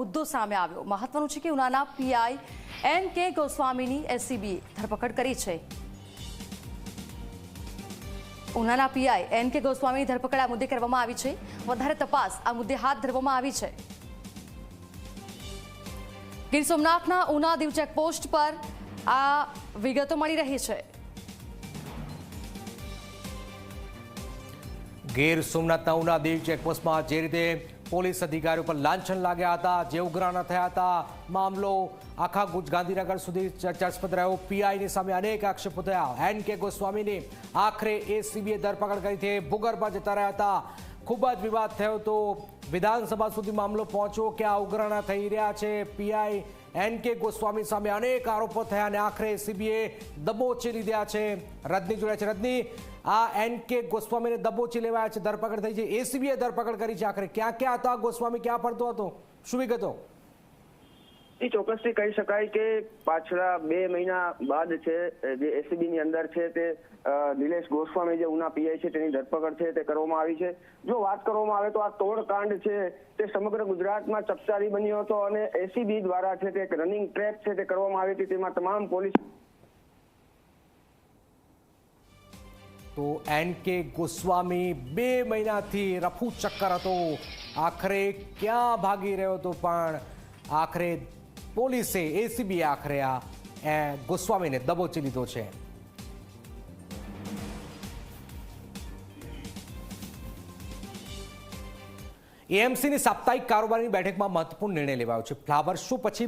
મુદ્દો સામે આવ્યો. મહત્વનું છે કે ઉનાના પીઆઈ એન કે ગોસ્વામીની એસસીબી ધરપકડ કરી છે. ઉનાના પીઆઈ એન કે ગોસ્વામીની ધરપકડ આ મુદ્દે કરવામાં આવી છે. વધારે તપાસ આ મુદ્દે હાથ ધરવામાં આવી છે. ગીર સોમનાથના ઉના દીવ ચેકપોસ્ટ પર આ વિગતો મળી રહી છે. ગીર સોમનાથના ઉના દીવ ચેકપોસ્ટમાં જે રીતે પોલીસ અધિકારીઓ પર લાંછન લાગ્યા હતા, જે ઉઘરાણા થયા હતા. મામલો આખા ગાંધીનગર સુધી ચર્ચાસ્પદ રહ્યો. પીઆઈની સામે અનેક આક્ષેપો થયા. એન કે ગોસ્વામીની આખરે એસીબીએ ધરપકડ કરી છે ભૂગર્ભમાં જતા રહ્યા હતા. ખૂબ જ વિવાદ થયો તો વિધાનસભા સુધી મામલો પહોંચ્યો કે આ ઉઘરાણા થઈ રહ્યા છે. પીઆઈ એન કે ગોસ્વામી સામે અનેક આરોપો થયા અને આખરે સીબીએ દબોચી લીધા છે. રજની જોડ્યા છે. રજની, આ એન કે ગોસ્વામીને દબોચી લેવાયા છે. ધરપકડ થઈ છે. એસીબીએ ધરપકડ કરી છે આખરે. ક્યાં ક્યાં હતા ગોસ્વામી ક્યાં ફરતો હતો? શું વિગતો? એ ચોક્કસથી કહી શકાય કે પાછલા બે મહિના બાદ છે જે એસીબી ની અંદર છે તે નિલેશ ગોસ્વામી જે ઉના પીઆઈ છે તેની ધરપકડ છે તે કરવામાં આવી છે. જો વાત કરવામાં આવે તો આ તોડકાંડ છે તે સમગ્ર ગુજરાતમાં ચકચારી બન્યો હતો અને એસીબી દ્વારા છે તે એક રનિંગ ટ્રેક છે તે કરવામાં આવી હતી. તેમાં તમામ પોલીસ તો એન કે ગોસ્વામી બે મહિનાથી રફુ ચક્કર હતો. આખરે ક્યાં ભાગી રહ્યો હતો પણ? આખરે પોલીસે એસીબીએ આખરે આ ગોસ્વામીને દબોચી લીધો છે. એએમસીની સાપ્તાહિક કારોબારની બેઠકમાં મહત્વપૂર્ણ નિર્ણય લેવાયો છે. ફ્લાવર શો પછી